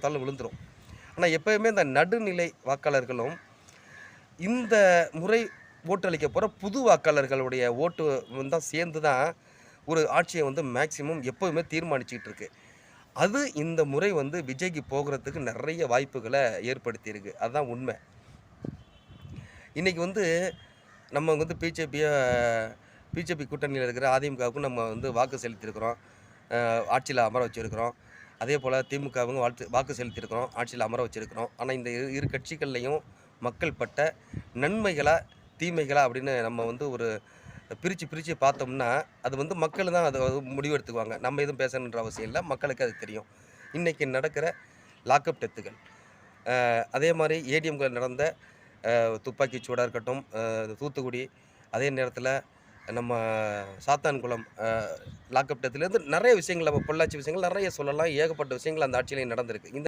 பார்த்தாலும் விழுந்துரும். ஆனால் எப்போயுமே இந்த நடுநிலை வாக்காளர்களும் இந்த முறை ஓட்டளிக்க போகிற புது வாக்காளர்களுடைய ஓட்டு வந்து தான் சேர்ந்து தான் ஒரு ஆட்சியை வந்து மேக்சிமம் எப்போவுமே தீர்மானிச்சுக்கிட்டு இருக்கு. அது இந்த முறை வந்து விஜய்க்கு போகிறதுக்கு நிறைய வாய்ப்புகளை ஏற்படுத்தியிருக்கு. அதுதான் உண்மை. இன்றைக்கி வந்து நம்ம வந்து பிஜேபியை பிஜேபி கூட்டணியில் இருக்கிற அதிமுகவுக்கும் நம்ம வந்து வாக்கு செலுத்தியிருக்கிறோம். ஆட்சியில் அமர வச்சுருக்கிறோம். அதே போல் திமுகவும் வாழ்த்து வாக்கு செலுத்தியிருக்கிறோம் ஆட்சியில் அமர வச்சுருக்கிறோம். ஆனால் இந்த இரு இரு கட்சிகள்லையும் மக்கள் பட்ட நன்மைகளா தீமைகளா அப்படின்னு நம்ம வந்து ஒரு பிரித்து பிரித்து பார்த்தோம்னா அது வந்து மக்கள் தான் அதை முடிவு முடிவெடுத்துக்குவாங்க நம்ம எதுவும் பேசணுன்ற அவசியம் இல்லை. மக்களுக்கு அது தெரியும். இன்றைக்கி நடக்கிற லாக்அப் டெத்துகள். அதே மாதிரி ஏடிஎம்கள் நடந்த துப்பாக்கி சூடாக இருக்கட்டும் தூத்துக்குடி அதே நேரத்தில் நம்ம சாத்தான்குளம் லாக்கப்டத்துலேருந்து நிறைய விஷயங்கள் நம்ம பொள்ளாச்சி விஷயங்கள் நிறைய சொல்லலாம். ஏகப்பட்ட விஷயங்கள் அந்த ஆட்சியிலையும் நடந்திருக்கு. இந்த